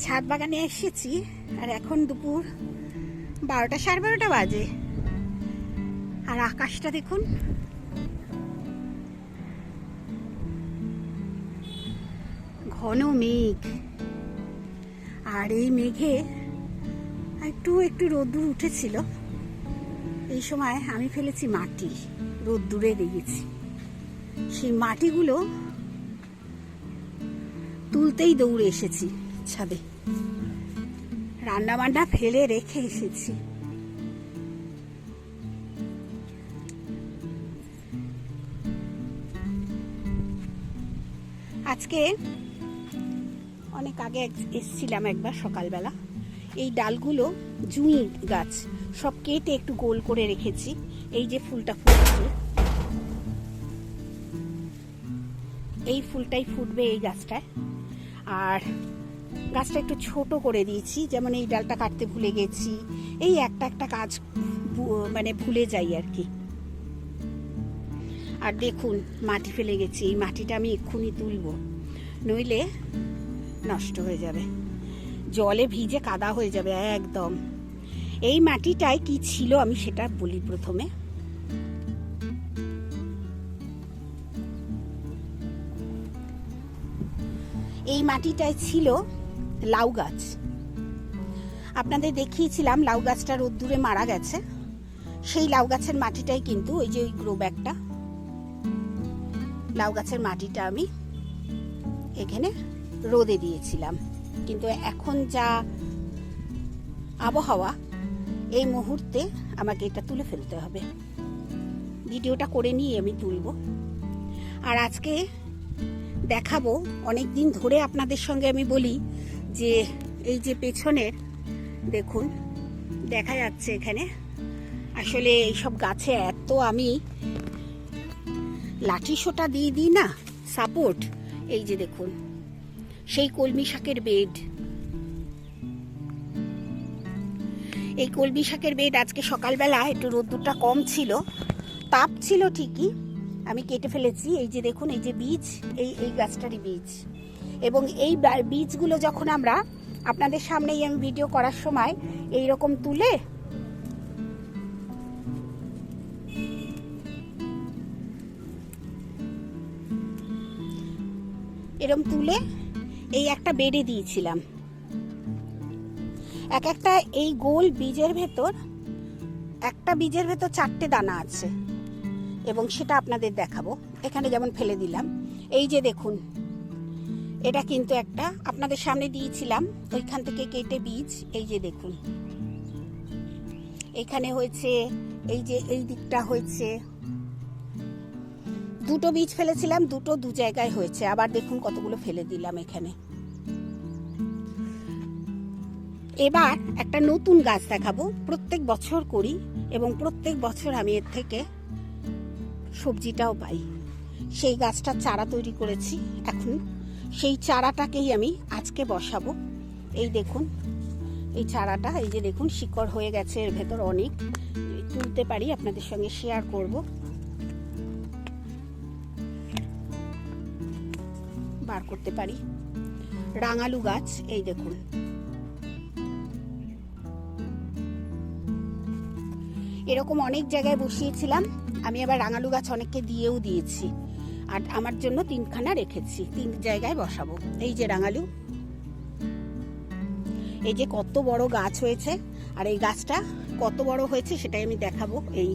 ছাদ বাগানে এসেছি আর এখন দুপুর বারোটা সাড়ে বারোটা বাজে। আর আকাশটা দেখুন। ঘন মেঘ। আর এই মেঘে একটু একটু রোদ্দুর উঠেছিল। এই সময় আমি ফেলেছি মাটি, রোদ্দুরে দিয়েছি সেই মাটিগুলো তুলতেই দৌড়ে এসেছি ছাদে। রান্না বান্না ফেলে রেখে এসেছি। আজকে অনেক আগে এসছিলাম একবার সকালবেলা। এই ডালগুলো জুঁই গাছ, সব কেটে একটু গোল করে রেখেছি। এই যে ফুলটা ফুটছে। এই ফুলটাই ফুটবে এই গাছটায়। আর গাছটা একটু ছোট করে দিয়েছি, যেমন এই ডালটা কাটতে ভুলে গেছি। এই একটা একটা কাজ মানে ভুলে যাই আর কি। আর দেখুন, মাটি ফেলে গেছি, এই মাটিটা আমি এক্ষুনি তুলবো। নইলে নষ্ট হয়ে যাবে। জলে ভিজে কাদা হয়ে যাবে একদম। এই মাটিটায় কি ছিল আমি সেটা বলি প্রথমে। এই মাটিটায় ছিল লাউ গাছ। আপনাদের দেখিয়েছিলাম লাউ গাছটা রোদ্দুরে মারা গেছে। সেই লাউ গাছের মাটিটাই কিন্তু ওই যে ওই গ্রো ব্যাগটা লাউ গাছের মাটিটা আমি এখানে রোদে দিয়েছিলাম। কিন্তু এখন যা আবহাওয়া, এই মুহূর্তে আমাকে এটা তুলে ফেলতে হবে। ভিডিওটা করে নিয়ে আমি তুলব। আর আজকে দেখাবো অনেক দিন ধরে আপনাদের সঙ্গে আমি বলি যে এই যে পেছনের দেখুন, দেখা যাচ্ছে এখানে। আসলে এইসব গাছে এত আমি লাঠি সোটা দিয়ে দিই না সাপোর্ট এই যে দেখুন, সেই কলমি শাকের বেড এই কলমি শাকের বেড আজকে সকালবেলা একটু রোদ্দুরটা কম ছিল, তাপ ছিল ঠিকই, আমি কেটে ফেলেছি। এই যে দেখুন, এই যে বীজ, এই এই গাছটারই বীজ। এবং এই বীজগুলো যখন আমরা আপনাদের সামনেই আমি ভিডিও করার সময় এই রকম তুলে এরম তুলে এই একটা বেডে দিয়েছিলাম। এক একটা এই গোল বীজের ভেতর একটা বীজের ভেতর চারটে দানা আছে এবং সেটা আপনাদের দেখাবো। এখানে যেমন ফেলে দিলাম। এই যে দেখুন এটা কিন্তু একটা, আপনাদের সামনে দিয়েছিলাম, ওইখান থেকে কেটে বীজ, এই যে দেখুন। এখানে হয়েছে, এই যে এই দিকটা হয়েছে। দুটো বীজ ফেলেছিলাম, দুটো দু জায়গায় হয়েছে। আবার দেখুন কতগুলো ফেলে দিলাম এখানে। এবার একটা নতুন গাছ দেখাবো। প্রত্যেক বছর করি এবং প্রত্যেক বছর আমি এর থেকে সবজিটাও পাই। সেই গাছটার চারা তৈরি করেছি। এখন সেই চারাটাকেই আমি আজকে বসাবো। এই দেখুন, এই চারাটা, এই যে দেখুন, শিকড় হয়ে গেছে, এর ভেতর অনেক। তুলতে পারি, আপনাদের সঙ্গে শেয়ার করব। বার করতে পারি। রাঙালু গাছ, এই দেখুন। এরকম অনেক জায়গায় বসিয়েছিলাম, আমি আবার রাঙালু গাছ অনেককে দিয়েও দিয়েছি। আর আমার জন্য তিনখানা রেখেছি, তিন জায়গায় বসাবো। এই যে রাঙালু, এই যে কত বড় গাছ হয়েছে, আর এই গাছটা কত বড় হয়েছে সেটাই আমি দেখাবো। এই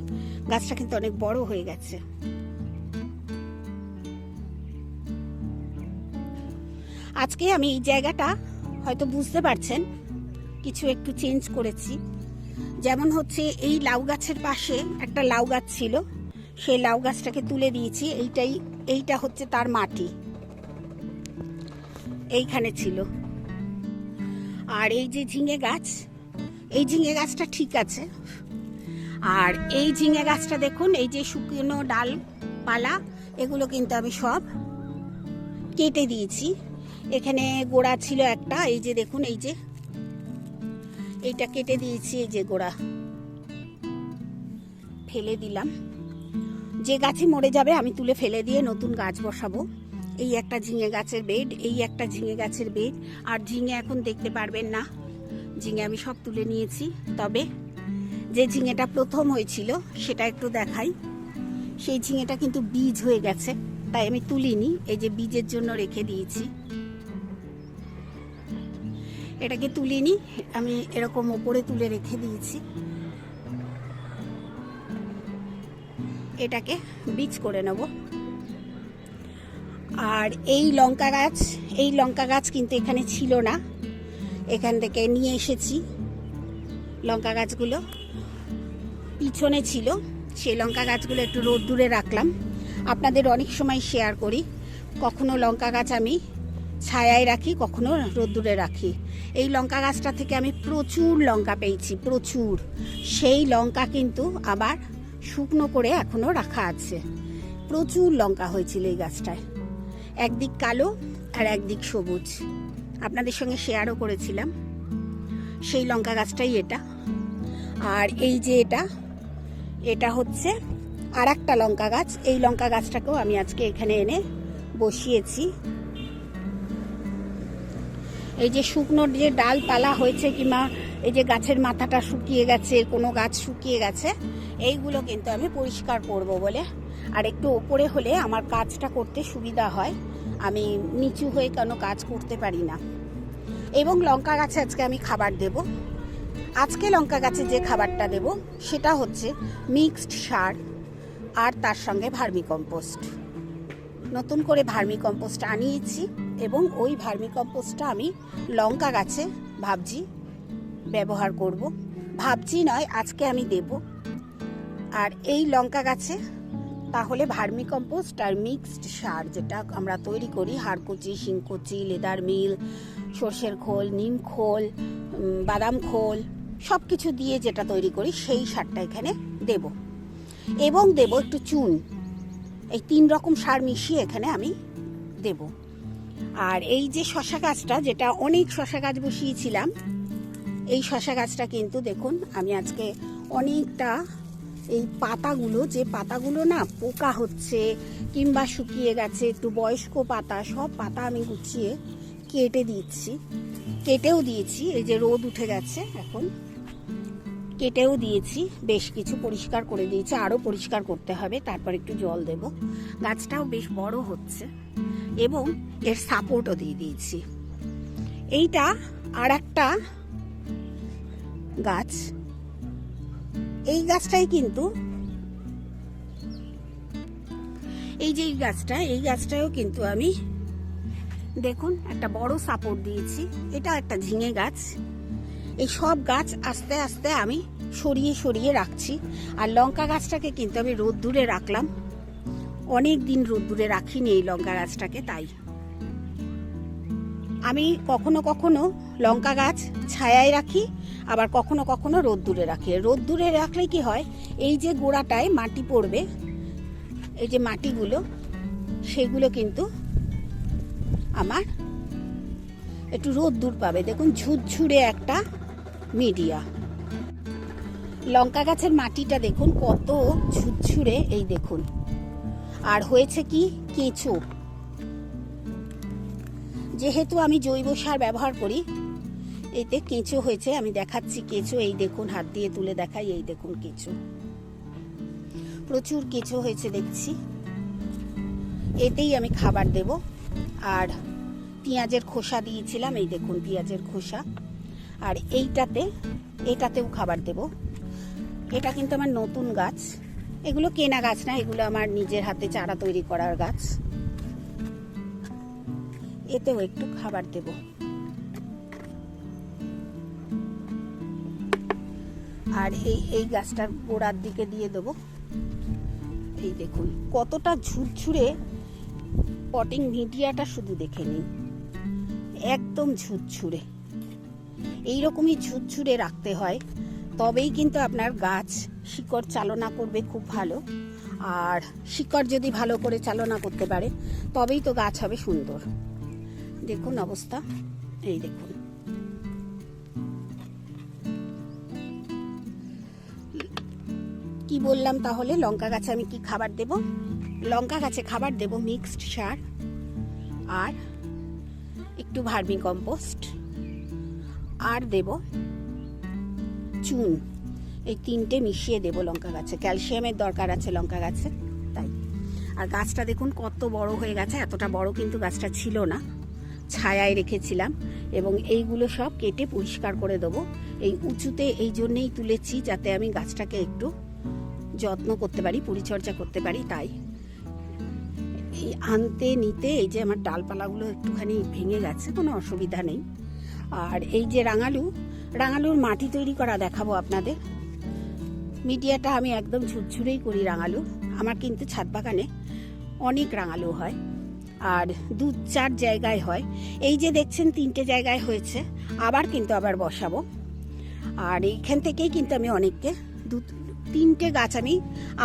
গাছটা কিন্তু অনেক বড় হয়ে গেছে। আজকে আমি এই জায়গাটা, হয়তো বুঝতে পারছেন, কিছু একটু চেঞ্জ করেছি। যেমন হচ্ছে এই লাউ গাছের পাশে একটা লাউ গাছ ছিল, সেই লাউ গাছটাকে তুলে দিয়েছি, এইটাই এইটা হচ্ছে তার মাটি। এইখানে ছিল। আর এই যে ঝিঙে গাছ, এই ঝিঙে গাছটা ঠিক আছে। আর এই ঝিঙে গাছটা দেখুন, এই যে শুকনো ডাল পালা, এগুলো কিন্তু আমি সব কেটে দিয়েছি। এখানে গোড়া ছিল একটা, এই যে দেখুন, এই যে। এইটা কেটে দিয়েছি, এই যে গোড়া। ফেলে দিলাম। যে গাছে মরে যাবে আমি তুলে ফেলে দিয়ে নতুন গাছ বসাবো। এই একটা ঝিঙে গাছের বেড এই একটা ঝিঙে গাছের বেড আর ঝিঙে এখন দেখতে পারবেন না। ঝিঙে আমি সব তুলে নিয়েছি। তবে যে ঝিঙেটা প্রথম হয়েছিল, সেটা একটু দেখাই। সেই ঝিঙেটা কিন্তু বীজ হয়ে গেছে, তাই আমি তুলিনি। এই যে বীজের জন্য রেখে দিয়েছি। এটাকে তুলিনি, আমি এরকম ওপরে তুলে রেখে দিয়েছি। এটাকে বীজ করে নেব। আর এই লঙ্কা গাছ, এই লঙ্কা গাছ কিন্তু এখানে ছিল না। এখান থেকে নিয়ে এসেছি লঙ্কা গাছগুলো। পিছনে ছিল সেই লঙ্কা গাছগুলো একটু রোদ্দুরে রাখলাম। আপনাদের অনেক সময় শেয়ার করি, কখনো লঙ্কা গাছ আমি ছায়ায় রাখি, কখনো রোদ্দুরে রাখি। এই লঙ্কা গাছটা থেকে আমি প্রচুর লঙ্কা পেয়েছি, প্রচুর। সেই লঙ্কা কিন্তু আবার শুকনো করে এখনও রাখা আছে। প্রচুর লঙ্কা হয়েছিল এই গাছটায়। একদিক কালো আর একদিক সবুজ। আপনাদের সঙ্গে শেয়ারও করেছিলাম। সেই লঙ্কা গাছটাই এটা। আর এই যে এটা এটা হচ্ছে আর একটা লঙ্কা গাছ। এই লঙ্কা গাছটাকেও আমি আজকে এখানে এনে বসিয়েছি। এই যে শুকনোর যে ডালপালা হয়েছে কিংবা এই যে গাছের মাথাটা শুকিয়ে গেছে, কোনো গাছ শুকিয়ে গেছে এইগুলো কিন্তু আমি পরিষ্কার করব বলে। আর একটু ওপরে হলে আমার কাজটা করতে সুবিধা হয়। আমি নিচু হয়ে কেন কাজ করতে পারি না। এবং লঙ্কা গাছে আজকে আমি খাবার দেব। আজকে লঙ্কা গাছে যে খাবারটা দেব, সেটা হচ্ছে মিক্সড সার আর তার সঙ্গে ভার্মি কম্পোস্ট নতুন করে ভার্মি কম্পোস্ট আনিয়েছি এবং ওই ভার্মি কম্পোস্টটা আমি লঙ্কা গাছে ভাবছি ব্যবহার করব। ভাবছি নয়, আজকে আমি দেব আর এই লঙ্কা গাছে তাহলে ভার্মি কম্পোস্ট আর মিক্সড সার যেটা আমরা তৈরি করি, হাড়কুচি, শিংকুচি, লেদার মিল, সর্ষের খোল, নিম খোল বাদাম খোল সব কিছু দিয়ে যেটা তৈরি করি সেই সারটা এখানে দেব। এবং দেব একটু চুন। এই তিন রকম সার মিশিয়ে এখানে আমি দেব। আর এই যে শশা গাছটা, যেটা অনেক শশা গাছ বসিয়েছিলাম, এই শশা গাছটা কিন্তু দেখুন, আমি আজকে অনেকটা এই পাতাগুলো, যে পাতাগুলো না পোকা হচ্ছে কিংবা শুকিয়ে গেছে, একটু বয়স্ক পাতা, সব পাতা আমি গুছিয়ে কেটে দিচ্ছি। কেটেও দিয়েছি, এই যে রোদ উঠে গেছে এখন। কেটেও দিয়েছি, বেশ কিছু পরিষ্কার করে দিয়েছি, আরও পরিষ্কার করতে হবে, তারপর একটু জল দেব। গাছটাও বেশ বড় হচ্ছে এবং এর সাপোর্টও দিয়ে দিয়েছি। এইটা আর একটা গাছ। এই গাছটাই কিন্তু এই যে এই গাছটা, এই গাছটাও কিন্তু আমি দেখুন, একটা বড় সাপোর্ট দিয়েছি। এটা একটা ঝিঙে গাছ। এই সব গাছ আস্তে আস্তে আমি সরিয়ে সরিয়ে রাখছি। আর লঙ্কা গাছটাকে কিন্তু আমি রোদ্দুরে রাখলাম। অনেক দিন রোদ্দুরে রাখিনি এই লঙ্কা গাছটাকে, তাই। আমি কখনো কখনো লঙ্কা গাছ ছায়ায় রাখি আবার কখনো কখনো রোদ্দুরে রাখি। রোদ্দুরে রাখলে কি হয়? এই যে গোড়াটায় মাটি পড়বে, এই যে মাটিগুলো, সেগুলো কিন্তু আমার একটু রোদ্দুর পাবে। দেখুন, ঝুরঝুরে একটা মিডিয়া। লঙ্কা গাছের মাটিটা দেখুন, কত ঝুরঝুরে, এই দেখুন। আর হয়েছে কি? কেঁচো। যেহেতু আমি জৈব সার ব্যবহার করি এতে কেঁচো হয়েছে, আমি দেখাচ্ছি কেঁচো এই দেখুন, হাত দিয়ে তুলে দেখাই, এই দেখুন কেঁচো প্রচুর কেঁচো হয়েছে, দেখছি। এতেই আমি খাবার দেব। আর পেঁয়াজের খোসা দিয়েছিলাম, এই দেখুন পেঁয়াজের খোসা। আর এইটাতে, এটাতেও খাবার দেব। এটা কিন্তু আমার নতুন গাছ। এগুলো কেনা গাছ না, এগুলো আমার নিজের হাতে চারা তৈরি করার গাছ। এতেও একটু খাবার দেব। আর এই এই গাছটার গোড়ার দিকে দিয়ে দেবো। এই দেখুন, কতটা ঝুরঝুরে পটিং মিডিয়াটা শুধু দেখে নিন। একদম ঝুরঝুরে। এইরকমই ঝুরঝুরে রাখতে হয়, তবেই কিন্তু আপনার গাছ শিকড় চালনা করবে খুব ভালো। আর শিকড় যদি ভালো করে চালনা করতে পারে, তবেই তো গাছ হবে সুন্দর। দেখুন অবস্থা, এই দেখুন। কি বললাম তাহলে? লঙ্কা গাছে আমি কি খাবার দেব? লঙ্কা গাছে খাবার দেব মিক্সড সার আর একটু ভার্মি কম্পোস্ট আর দেব চুন। এই তিনটে মিশিয়ে দেবো লঙ্কা গাছে। ক্যালসিয়ামের দরকার আছে লঙ্কা গাছে, তাই। আর গাছটা দেখুন কত বড় হয়ে গেছে, এতটা বড় কিন্তু গাছটা ছিল না। ছায়ায় রেখেছিলাম এবং এইগুলো সব কেটে পরিষ্কার করে দেবো। এই উঁচুতে এই জন্যেই তুলেছি যাতে আমি গাছটাকে একটু যত্ন করতে পারি, পরিচর্যা করতে পারি, তাই। এই আনতে, নিতে এই যে আমার ডালপালাগুলো একটুখানি ভেঙে গেছে, কোনো অসুবিধা নেই। আর এই যে রাঙালু, রাঙালুর মাটি তৈরি করা দেখাবো আপনাদের। মিডিয়াটা আমি একদম ঝুরঝুরেই করি রাঙালু। আমার কিন্তু ছাদ বাগানে অনেক রাঙালু হয়। আর দু চার জায়গায় হয়। এই যে দেখছেন তিনটে জায়গায় হয়েছে, আবার কিন্তু আবার বসাবো। আর এইখান থেকেই কিন্তু আমি অনেককে দু তিনটে গাছ আমি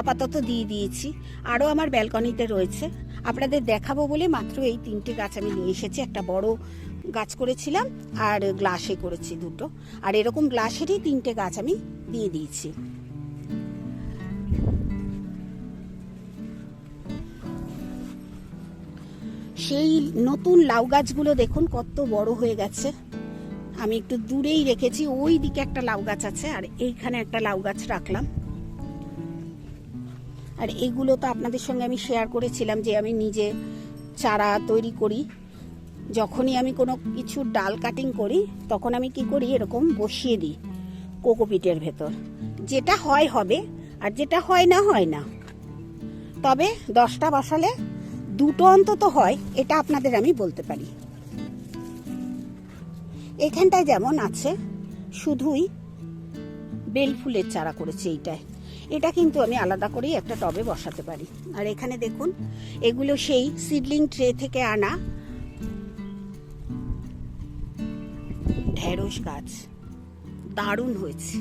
আপাতত দিয়ে দিয়েছি। আরও আমার ব্যালকনিতে রয়েছে। আপনাদের দেখাবো বলে মাত্র এই তিনটে গাছ আমি নিয়ে এসেছি। একটা বড় গাছ করেছিলাম আর গ্লাসে করেছি দুটো। আর এরকম গ্লাসেরই তিনটে গাছ আমি দিয়ে দিয়েছি। সেই নতুন লাউ গাছগুলো দেখুন, কত বড় হয়ে গেছে। আমি একটু দূরেই রেখেছি ওই দিকে একটা লাউ গাছ আছে আর এইখানে একটা লাউ গাছ রাখলাম। আর এগুলো তো আপনাদের সঙ্গে আমি শেয়ার করেছিলাম যে আমি নিজে চারা তৈরি করি। যখনই আমি কোনো কিছুর ডাল কাটিং করি, তখন আমি কি করি, এরকম বসিয়ে দিই কোকোপিটের ভেতর। যেটা হয় হবে, আর যেটা হয় না হয় না। তবে দশটা বসালে দুটো অন্তত হয়, এটা আপনাদের আমি বলতে পারি। এখানটায় যেমন আছে, শুধুই বেল ফুলের চারা করেছে এইটায়। এটা কিন্তু আমি আলাদা করেই একটা টবে বসাতে পারি। আর এখানে দেখুন, এগুলো সেই সিডলিং ট্রে থেকে আনা ঢেঁড়স গাছ। দারুণ হয়েছে।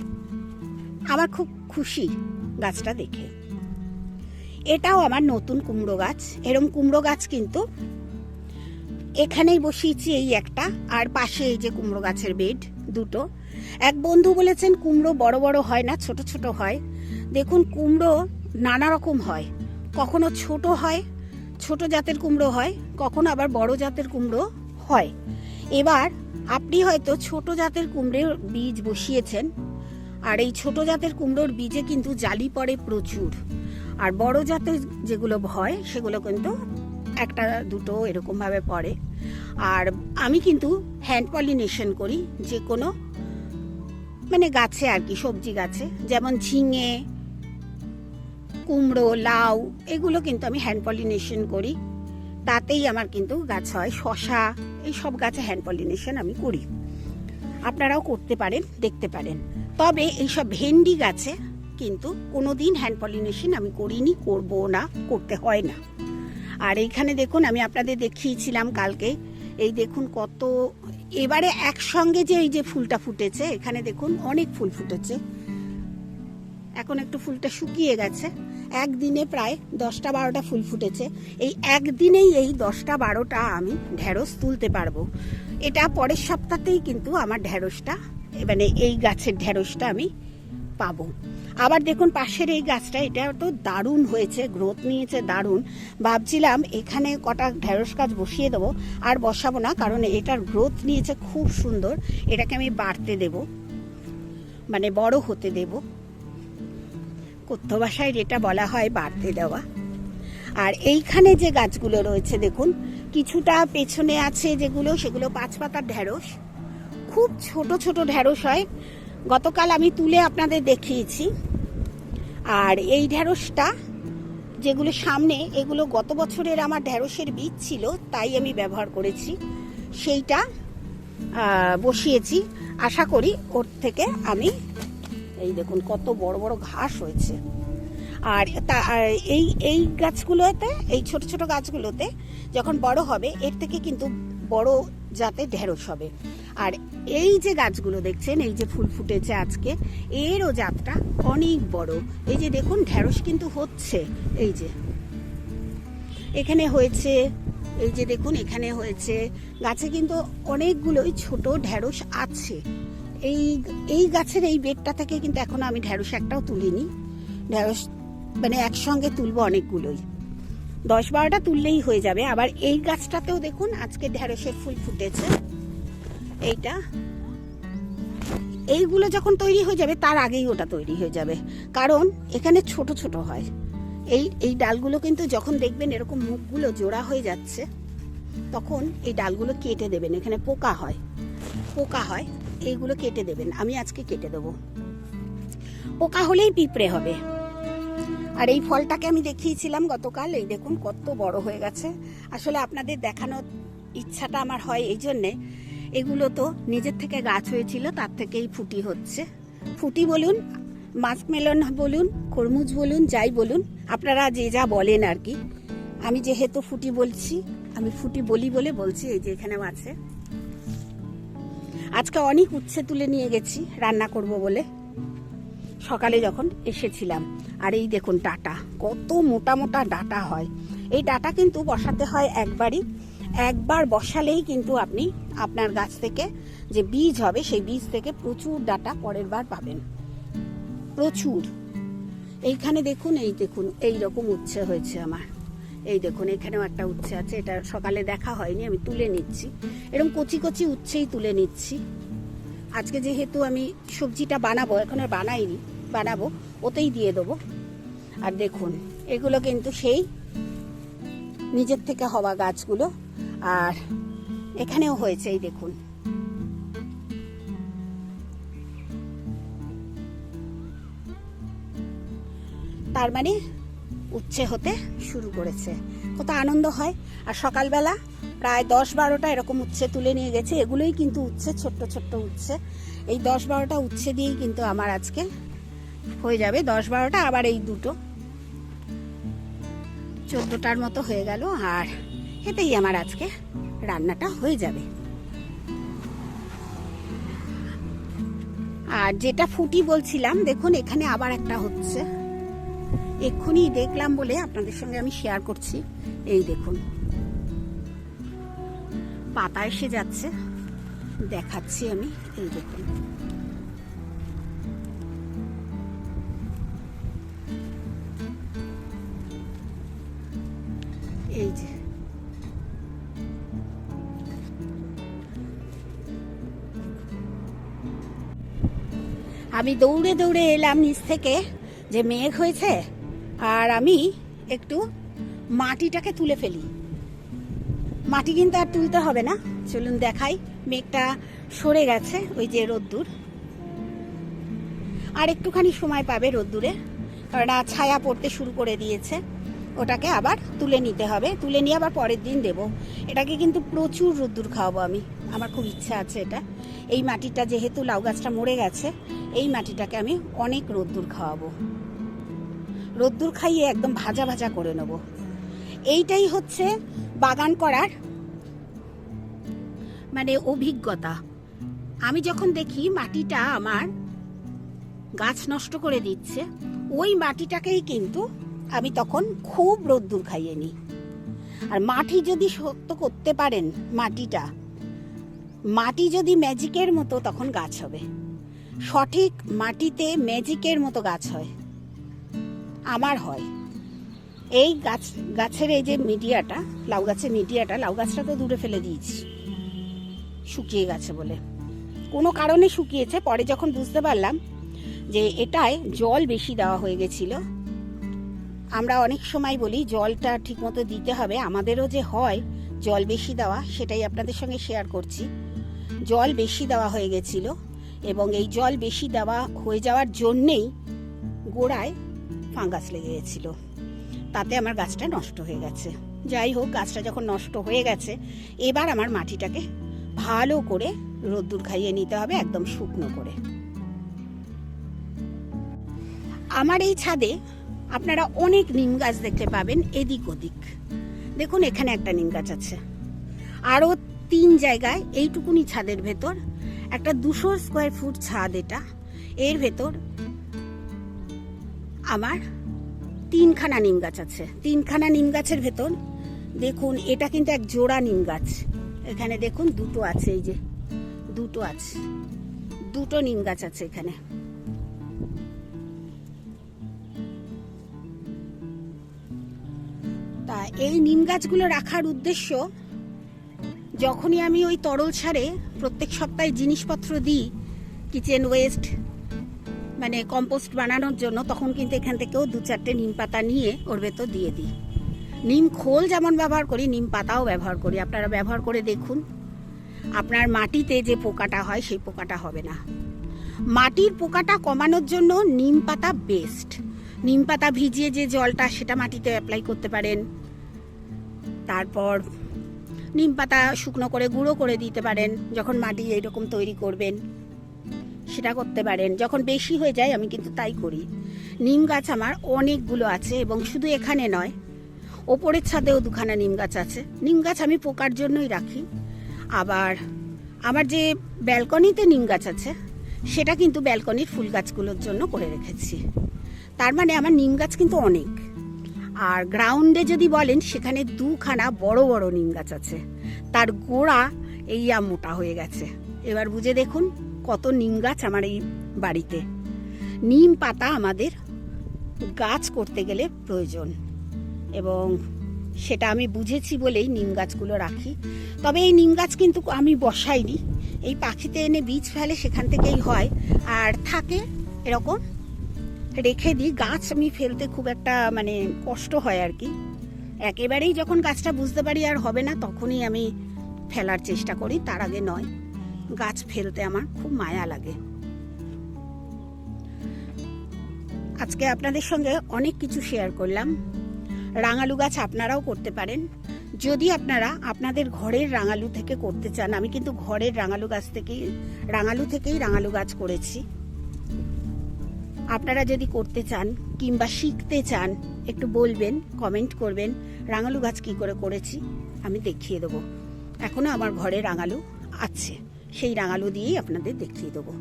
আমার খুব খুশি গাছটা দেখে। এটাও আমার নতুন কুমড়ো গাছ। এরম কুমড়ো গাছ কিন্তু এখানেই বসিয়েছি এই একটা, আর পাশে এই যে কুমড়ো গাছের বেড দুটো। এক বন্ধু বলেছেন, কুমড়ো বড় বড় হয় না, ছোট ছোট হয়। দেখুন, কুমড়ো নানা রকম হয়। কখনো ছোট হয়, ছোট জাতের কুমড়ো হয়, কখনো আবার বড় জাতের কুমড়ো হয়। এবার আপনি হয়তো ছোট জাতের কুমড়োর বীজ বসিয়েছেন, আর এই ছোট জাতের কুমড়োর বীজে কিন্তু জালি পড়ে প্রচুর। আর বড় জাতের যেগুলো হয়, সেগুলো কিন্তু একটা, দুটো এরকমভাবে পড়ে। আর আমি কিন্তু হ্যান্ড পলিনেশন করি যে কোনো মানে গাছে আর কি, সবজি গাছে। যেমন ঝিঙে কুমড়ো, লাউ, এগুলো কিন্তু আমি হ্যান্ড পলিনেশন করি। তাতেই আমার কিন্তু গাছ হয় শশা এই সব গাছে হ্যান্ড পলিনেশন আমি করি। আপনারাও করতে পারেন, দেখতে পারেন। তবে এইসব ভেন্ডি গাছে কিন্তু কোনোদিন হ্যান্ড পলিনেশন আমি করিনি, করব না, করতে হয় না। আর এইখানে দেখুন, আমি আপনাদের দেখিয়েছিলাম কালকে, এই দেখুন কত, এবারে একসঙ্গে যে এই যে ফুলটা ফুটেছে, এখানে দেখুন অনেক ফুল ফুটেছে। এখন একটু ফুলটা শুকিয়ে গেছে। একদিনে প্রায় দশটা বারোটা ফুল ফুটেছে। এই একদিনেই এই দশটা বারোটা আমি ঢেঁড়স তুলতে পারব। এটা পরের সপ্তাহতেই কিন্তু আমার ঢেঁড়সটা মানে এই গাছের ঢেঁড়সটা আমি পাবো। আবার দেখুন পাশের এই গাছটা, এটা তো দারুণ হয়েছে গ্রোথ নিয়েছে দারুণ। ভাবছিলাম এখানে কটা ঢেঁড়স গাছ বসিয়ে দেবো আর বসাবো না, কারণ এটার গ্রোথ নিয়েছে খুব সুন্দর। এটাকে আমি বাড়তে দেব মানে বড় হতে দেব। কথ্য ভাষায় যেটা বলা হয় বাড়তে দেওয়া। আর এইখানে যে গাছগুলো রয়েছে, দেখুন, কিছুটা পেছনে আছে যেগুলো, সেগুলো পাঁচ পাতার ঢেঁড়স। খুব ছোট ছোট ঢেঁড়স হয়। গতকাল আমি তুলে আপনাদের দেখিয়েছি। আর এই ঢেঁড়সটা, যেগুলো সামনে, এগুলো গত বছরের আমার ঢেঁড়সের বীজ ছিল, তাই আমি ব্যবহার করেছি। সেইটা বসিয়েছি। আশা করি ওর থেকে আমি এই দেখুন, কত বড় বড় ঘাস হয়েছে। আর তা- এই এই গাছগুলোতে, এই ছোট ছোট গাছগুলোতে যখন বড় হবে, এর থেকে কিন্তু বড় জাতে ঢেঁড়স হবে। আর এই যে গাছগুলো দেখছেন, এই যে ফুল ফুটেছে আজকে, এরও জাতটা অনেক বড়। এই যে দেখুন, ঢেঁড়স কিন্তু হচ্ছে, এই যে। এখানে হয়েছে, এই যে দেখুন, এখানে হয়েছে, গাছে কিন্তু অনেকগুলোই ছোট ঢেঁড়স আছে। এই এই গাছের এই বেডটা থেকে কিন্তু এখনও আমি ঢেঁড়স একটাও তুলিনি। ঢেঁড়স মানে একসঙ্গে তুলবো অনেকগুলোই। দশ বারোটা তুললেই হয়ে যাবে। আবার এই গাছটাতেও দেখুন, আজকে ঢেঁড়সের ফুল ফুটেছে। এইটা। এইগুলো যখন তৈরি হয়ে যাবে, তার আগেই ওটা তৈরি হয়ে যাবে। কারণ এখানে ছোট ছোট হয়। এই এই ডালগুলো কিন্তু যখন দেখবেন এরকম মুখগুলো জোড়া হয়ে যাচ্ছে, তখন এই ডালগুলো কেটে দেবেন। এখানে পোকা হয়। পোকা হয়। এইগুলো কেটে দেবেন, আমি আজকে কেটে দেবো। পোকা হলেই পিঁপড়ে হবে। আর এই ফলটাকে আমি দেখিয়েছিলাম গতকাল, এই দেখুন কত বড় হয়ে গেছে। আসলে আপনাদের দেখানোর ইচ্ছাটা আমার হয় এই জন্যে। এগুলো তো নিজের থেকে গাছ হয়েছিল, তার থেকেই ফুটি হচ্ছে। ফুটি বলুন মাস্কমেলন বলুন, খরমুজ বলুন, যাই বলুন, আপনারা যে যা বলেন আর কি। আমি যেহেতু ফুটি বলছি, আমি ফুটি বলি বলে বলছি, এই যে এখানেও আছে। আজকে অনেক উচ্ছে তুলে নিয়ে গেছি, রান্না করব বলে। সকালে যখন এসেছিলাম, আর এই দেখুন ডাটা, কত মোটা মোটা ডাটা হয়। এই ডাটা কিন্তু বসাতে হয় একবারই। একবার বসালেই কিন্তু আপনি আপনার গাছ থেকে যে বীজ হবে, সেই বীজ থেকে প্রচুর ডাটা পরের বার পাবেন। প্রচুর। এইখানে দেখুন, এই দেখুন এই রকম উচ্ছে হয়েছে আমার। এই দেখুন, এখানেও একটা উচ্ছে আছে, এটা সকালে দেখা হয়নি, আমি তুলে নিচ্ছি। এরকম কচি কচি উচ্ছেই তুলে নিচ্ছি। আজকে যেহেতু আমি সবজিটা বানাবো, এখন আর বানাইনি, বানাবো, ওতেই দিয়ে দেবো। আর দেখুন, এগুলো কিন্তু সেই নিজের থেকে হওয়া গাছগুলো, আর এখানেও হয়েছে, এই দেখুন। তার মানে উচ্ছে হতে শুরু করেছে। কত আনন্দ হয়। আর সকালবেলা প্রায় দশ বারোটা এরকম উচ্ছে তুলে নিয়ে গেছে। এগুলোই কিন্তু উচ্ছে, ছোট্ট ছোট্ট উচ্ছে। এই দশ বারোটা উচ্ছে দিয়েই কিন্তু আমার আজকে হয়ে যাবে। দশ বারোটা, আবার এই দুটো। চোদ্দোটার মতো হয়ে গেল। আর এতেই আমার আজকে রান্নাটা হয়ে যাবে। আর যেটা ফুটি বলছিলাম, দেখুন, এখানে আবার একটা হচ্ছে। এক্ষুনি দেখলাম বলে আপনাদের সঙ্গে আমি শেয়ার করছি। এই দেখুন। পাতা এসে যাচ্ছে। দেখাচ্ছি আমি। এই দেখুন। এই যে। আমি দৌড়ে দৌড়ে এলাম নিচ থেকে। যে মেঘ হয়েছে, আর আমি একটু মাটিটাকে তুলে ফেলি। মাটি কিন্তু আর তুলতে হবে না। চলুন দেখাই, মেঘটা সরে গেছে ওই যে রোদ্দুর। আর একটুখানি সময় পাবে রোদ্দুরে কারণ ছায়া পড়তে শুরু করে দিয়েছে। ওটাকে আবার তুলে নিতে হবে। তুলে নিয়ে আবার পরের দিন দেব। এটাকে কিন্তু প্রচুর রোদ্দুর খাওয়াবো আমি। আমার খুব ইচ্ছা আছে এটা। এই মাটিটা যেহেতু লাউ গাছটা মরে গেছে, এই মাটিটাকে আমি অনেক রোদ্দুর খাওয়াবো। রোদ্দুর খাইয়ে একদম ভাজা ভাজা করে নেব। এইটাই হচ্ছে বাগান করার মানে অভিজ্ঞতা। আমি যখন দেখি মাটিটা আমার গাছ নষ্ট করে দিচ্ছে, ওই মাটিটাকেই কিন্তু আমি তখন খুব রোদ্দুর খাইয়ে নিই। আর মাটি যদি শক্ত করতে পারেন মাটিটা, মাটি যদি ম্যাজিকের মতো তখন গাছ হবে। সঠিক মাটিতে ম্যাজিকের মতো গাছ হয়। আমার হয়। এই গাছ, গাছের এই যে মিডিয়াটা, লাউ গাছের মিডিয়াটা, লাউ গাছটা তো দূরে ফেলে দিয়েছি। শুকিয়ে গেছে বলে। কোনো কারণে শুকিয়েছে, পরে যখন বুঝতে পারলাম যে এটায় জল বেশি দেওয়া হয়ে গেছিল, আমরা অনেক সময় বলি জলটা ঠিকমতো দিতে হবে। আমাদেরও যে হয় জল বেশি দেওয়া, সেটাই আপনাদের সঙ্গে শেয়ার করছি। জল বেশি দেওয়া হয়ে গেছিল এবং এই জল বেশি দেওয়া হয়ে যাওয়ার জন্যেই গোড়ায় ফাঙ্গাস লেগে গেছিল তাতে আমার গাছটা নষ্ট হয়ে গেছে। যাই হোক, গাছটা যখন নষ্ট হয়ে গেছে, এবার আমার মাটিটাকে ভালো করে রোদ্দুর খাইয়ে নিতে হবে একদম শুকনো করে। আমার এই ছাদে আপনারা অনেক নিম গাছ দেখতে পাবেন এদিক ওদিক। দেখুন, এখানে একটা নিম গাছ আছে। আরও তিন জায়গায় এইটুকুনি ছাদের ভেতর একটা দুশো স্কোয়ার ফুট ছাদ এটা। এর ভেতর আমার তিনখানা নিম গাছ আছে। তিনখানা নিম গাছের ভেতর দেখুন, এটা কিন্তু এক জোড়া নিম গাছ। এখানে দেখুন দুটো আছে, এই যে দুটো আছে। দুটো নিম গাছ আছে এখানে। তা এই নিম গাছগুলো রাখার উদ্দেশ্য, যখনই আমি ওই তরল সারে প্রত্যেক সপ্তাহে জিনিসপত্র দিই কিচেন ওয়েস্ট মানে কম্পোস্ট বানানোর জন্য তখন কিন্তু এখান থেকেও দু চারটে নিম পাতা নিয়ে ওর ভেতর দিয়ে দিই। নিম খোল যেমন ব্যবহার করি, নিম পাতাও ব্যবহার করি। আপনারা ব্যবহার করে দেখুন। আপনার মাটিতে যে পোকাটা হয়, সেই পোকাটা হবে না। মাটির পোকাটা কমানোর জন্য নিম পাতা বেস্ট নিম পাতা ভিজিয়ে যে জলটা, সেটা মাটিতে অ্যাপ্লাই করতে পারেন। তারপর নিম পাতা শুকনো করে গুঁড়ো করে দিতে পারেন, যখন মাটি এইরকম তৈরি করবেন। সেটা করতে পারেন। যখন বেশি হয়ে যায়, আমি কিন্তু তাই করি। নিম গাছ আমার অনেকগুলো আছে এবং শুধু এখানে নয়, ওপরের ছাদেও দুখানা নিম গাছ আছে। নিম গাছ আমি পোকার জন্যই রাখি। আবার আমার যে ব্যালকনিতে নিম গাছ আছে, সেটা কিন্তু ব্যালকনির ফুল গাছগুলোর জন্য করে রেখেছি। তার মানে আমার নিম গাছ কিন্তু অনেক। আর গ্রাউন্ডে যদি বলেন, সেখানে দুখানা বড় বড় নিম গাছ আছে। তার গোড়া এইয়া মোটা হয়ে গেছে। এবার বুঝে দেখুন। কত নিম গাছ আমার এই বাড়িতে। নিম পাতা আমাদের গাছ করতে গেলে প্রয়োজন। এবং সেটা আমি বুঝেছি বলেই নিম গাছগুলো রাখি। তবে এই নিম গাছ কিন্তু আমি বসাইনি। এই পাখিতে এনে বীজ ফেলে সেখান থেকেই হয়। আর থাকে এরকম, রেখে দিই। গাছ আমি ফেলতে খুব একটা মানে কষ্ট হয় আর কি। একেবারেই যখন গাছটা বুঝতে পারি আর হবে না, তখনই আমি ফেলার চেষ্টা করি, তার আগে নয়। গাছ ফেলতে আমার খুব মায়া লাগে। আজকে আপনাদের সঙ্গে অনেক কিছু শেয়ার করলাম। রাঙালু গাছ আপনারাও করতে পারেন। যদি আপনারা আপনাদের ঘরের রাঙালু থেকে করতে চান, আমি কিন্তু ঘরের রাঙালু গাছ থেকেই, রাঙালু থেকেই রাঙালু গাছ করেছি। আপনারা যদি করতে চান কিংবা শিখতে চান, একটু বলবেন কমেন্ট করবেন, রাঙালু গাছ কি করে করেছি, আমি দেখিয়ে দেবো। এখনও আমার ঘরে রাঙালু আছে। সেই রাঙালু দিয়েই আপনাদের দেখিয়ে দেবো।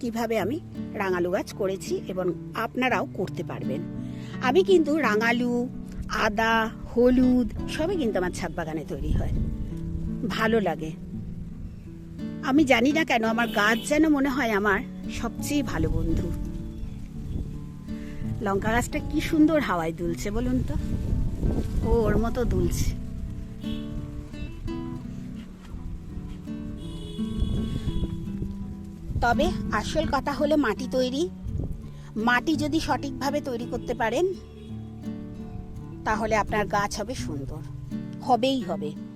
কীভাবে আমি রাঙালু গাছ করেছি এবং আপনারাও করতে পারবেন। আমি কিন্তু রাঙালু, আদা, হলুদ সবই কিন্তু আমার ছাদ বাগানে তৈরি হয়। ভালো লাগে। আমি জানি না কেন আমার গাছ যেন মনে হয় আমার সবচেয়ে ভালো বন্ধু। লঙ্কা গাছটা কি সুন্দর হাওয়ায় দুলছে বলুন তো? ও ওর মতো দুলছে। তবে আসল কথা হলো মাটি তৈরি। মাটি যদি সঠিকভাবে তৈরি করতে পারেন, তাহলে আপনার গাছ হবে সুন্দর। হবেই হবে।